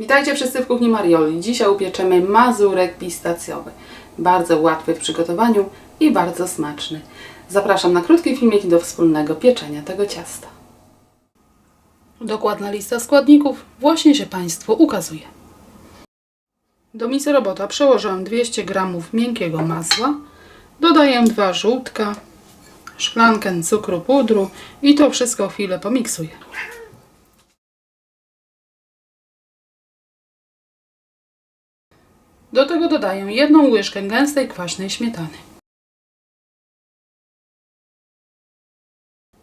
Witajcie wszyscy w kuchni Marioli. Dzisiaj upieczemy mazurek pistacjowy. Bardzo łatwy w przygotowaniu i bardzo smaczny. Zapraszam na krótki filmik do wspólnego pieczenia tego ciasta. Dokładna lista składników właśnie się Państwu ukazuje. Do misy robota przełożyłam 200 g miękkiego masła, dodaję dwa żółtka, szklankę cukru pudru i to wszystko chwilę pomiksuję. Do tego dodaję jedną łyżkę gęstej kwaśnej śmietany.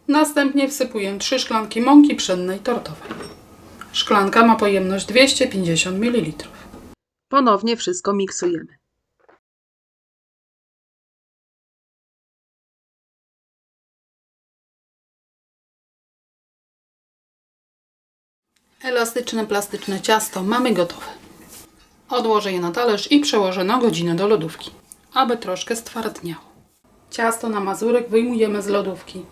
Następnie wsypuję 3 szklanki mąki pszennej tortowej. Szklanka ma pojemność 250 ml. Ponownie wszystko miksujemy. Elastyczne plastyczne ciasto mamy gotowe. Odłożę je na talerz i przełożę na godzinę do lodówki, aby troszkę stwardniało. Ciasto na mazurek wyjmujemy z lodówki.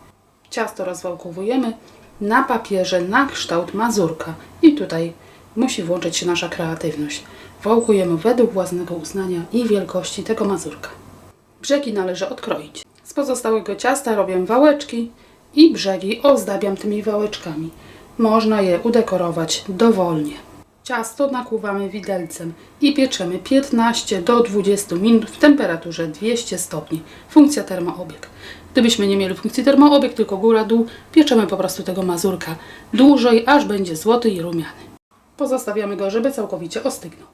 Ciasto rozwałkowujemy na papierze na kształt mazurka. I tutaj musi włączyć się nasza kreatywność. Wałkujemy według własnego uznania i wielkości tego mazurka. Brzegi należy odkroić. Z pozostałego ciasta robię wałeczki i brzegi ozdabiam tymi wałeczkami. Można je udekorować dowolnie. Ciasto nakłuwamy widelcem i pieczemy 15 do 20 minut w temperaturze 200 stopni. Funkcja termoobieg. Gdybyśmy nie mieli funkcji termoobieg, tylko góra-dół, pieczemy po prostu tego mazurka dłużej, aż będzie złoty i rumiany. Pozostawiamy go, żeby całkowicie ostygnął.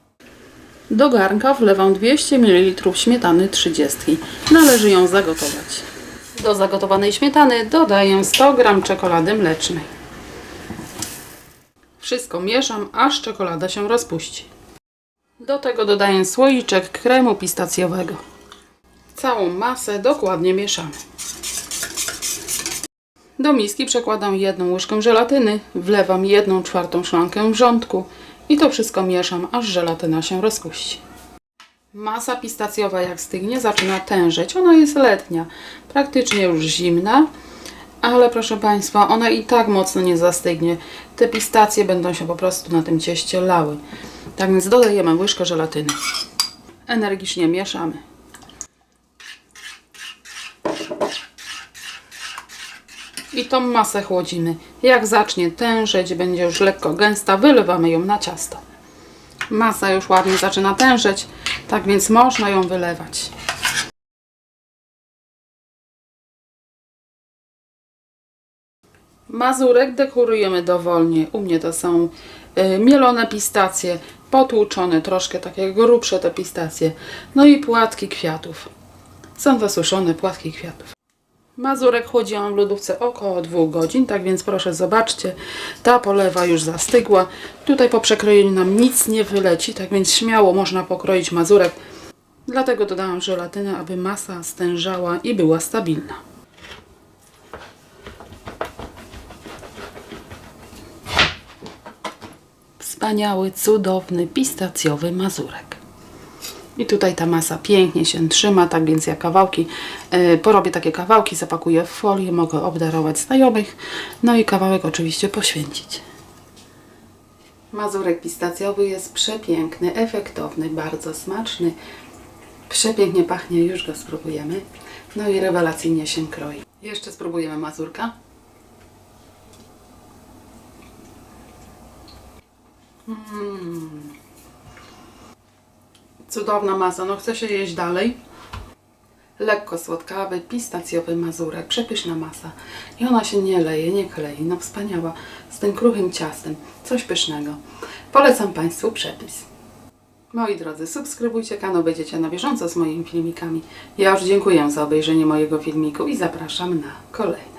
Do garnka wlewam 200 ml śmietany 30. Należy ją zagotować. Do zagotowanej śmietany dodaję 100 g czekolady mlecznej. Wszystko mieszam, aż czekolada się rozpuści. Do tego dodaję słoiczek kremu pistacjowego. Całą masę dokładnie mieszamy. Do miski przekładam jedną łyżkę żelatyny, wlewam jedną czwartą szklankę wrzątku i to wszystko mieszam, aż żelatyna się rozpuści. Masa pistacjowa jak stygnie zaczyna tężeć. Ona jest letnia, praktycznie już zimna, ale proszę Państwa, ona i tak mocno nie zastygnie. Te pistacje będą się po prostu na tym cieście lały. Tak więc dodajemy łyżkę żelatyny. Energicznie mieszamy. I tą masę chłodzimy. Jak zacznie tężeć, będzie już lekko gęsta, wylewamy ją na ciasto. Masa już ładnie zaczyna tężeć, tak więc można ją wylewać. Mazurek dekorujemy dowolnie. U mnie to są y, mielone pistacje, potłuczone, troszkę takie grubsze te pistacje. No i płatki kwiatów. Są to suszone płatki kwiatów. Mazurek chłodziłam w lodówce około 2 godzin, tak więc proszę zobaczcie, ta polewa już zastygła. Tutaj po przekrojeniu nam nic nie wyleci, tak więc śmiało można pokroić mazurek. Dlatego dodałam żelatynę, aby masa stężała i była stabilna. Wspaniały, cudowny, pistacjowy mazurek. I tutaj ta masa pięknie się trzyma, tak więc ja kawałki, yy, porobię takie kawałki, zapakuję w folię, mogę obdarować znajomych, no i kawałek oczywiście poświęcić. Mazurek pistacjowy jest przepiękny, efektowny, bardzo smaczny. Przepięknie pachnie, już go spróbujemy. No i rewelacyjnie się kroi. Jeszcze spróbujemy mazurka. Cudowna masa, no chce się jeść dalej. Lekko słodkawy, pistacjowy mazurek, przepyszna masa. I ona się nie leje, nie klei, no wspaniała. Z tym kruchym ciastem, coś pysznego. Polecam Państwu przepis. Moi drodzy, subskrybujcie kanał, będziecie na bieżąco z moimi filmikami. Ja już dziękuję za obejrzenie mojego filmiku i zapraszam na kolejne.